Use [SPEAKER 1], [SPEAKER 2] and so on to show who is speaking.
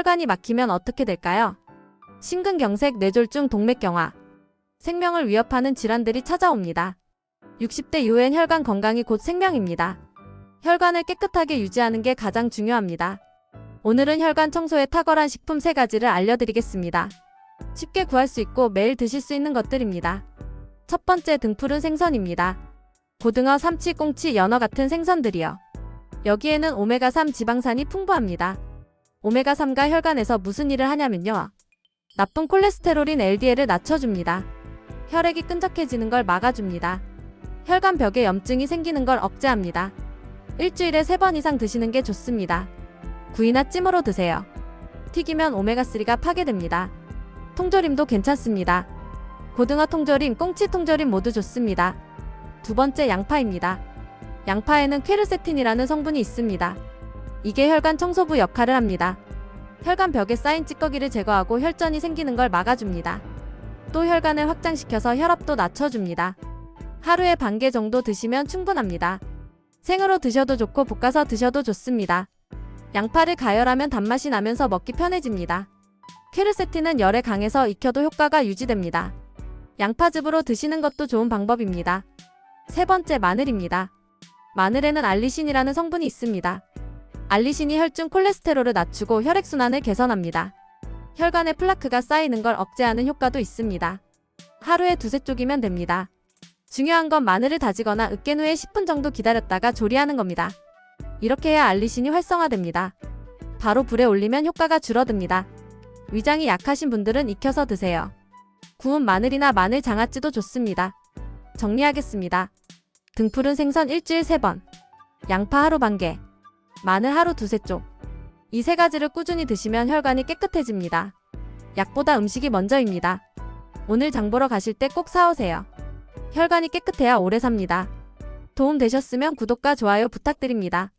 [SPEAKER 1] 혈관이 막히면 어떻게 될까요? 심근경색, 뇌졸중, 동맥경화. 생명을 위협하는 질환들이 찾아옵니다. 60대 이후엔 혈관 건강이 곧 생명입니다. 혈관을 깨끗하게 유지하는 게 가장 중요합니다. 오늘은 혈관 청소에 탁월한 식품 3가지를 알려드리겠습니다. 쉽게 구할 수 있고 매일 드실 수 있는 것들입니다. 첫 번째 등푸른 생선입니다. 고등어, 삼치, 꽁치, 연어 같은 생선들이요. 여기에는 오메가3 지방산이 풍부합니다. 오메가3가 혈관에서 무슨 일을 하냐면요. 나쁜 콜레스테롤인 LDL을 낮춰줍니다. 혈액이 끈적해지는 걸 막아줍니다. 혈관 벽에 염증이 생기는 걸 억제합니다. 일주일에 3번 이상 드시는 게 좋습니다. 구이나 찜으로 드세요. 튀기면 오메가3가 파괴됩니다. 통조림도 괜찮습니다. 고등어 통조림, 꽁치 통조림 모두 좋습니다. 두 번째 양파입니다. 양파에는 퀘르세틴이라는 성분이 있습니다. 이게 혈관 청소부 역할을 합니다. 혈관 벽에 쌓인 찌꺼기를 제거하고 혈전이 생기는 걸 막아줍니다. 또 혈관을 확장시켜서 혈압도 낮춰줍니다. 하루에 반 개 정도 드시면 충분합니다. 생으로 드셔도 좋고 볶아서 드셔도 좋습니다. 양파를 가열하면 단맛이 나면서 먹기 편해집니다. 퀘르세틴은 열에 강해서 익혀도 효과가 유지됩니다. 양파즙으로 드시는 것도 좋은 방법입니다. 세 번째 마늘입니다. 마늘에는 알리신이라는 성분이 있습니다. 알리신이 혈중 콜레스테롤을 낮추고 혈액순환을 개선합니다. 혈관에 플라크가 쌓이는 걸 억제하는 효과도 있습니다. 하루에 두세 쪽이면 됩니다. 중요한 건 마늘을 다지거나 으깬 후에 10분 정도 기다렸다가 조리하는 겁니다. 이렇게 해야 알리신이 활성화됩니다. 바로 불에 올리면 효과가 줄어듭니다. 위장이 약하신 분들은 익혀서 드세요. 구운 마늘이나 마늘 장아찌도 좋습니다. 정리하겠습니다. 등푸른 생선 일주일 3번, 양파 하루 반 개, 마늘 하루 두세 쪽. 이 세 가지를 꾸준히 드시면 혈관이 깨끗해집니다. 약보다 음식이 먼저입니다. 오늘 장 보러 가실 때 꼭 사오세요. 혈관이 깨끗해야 오래 삽니다. 도움 되셨으면 구독과 좋아요 부탁드립니다.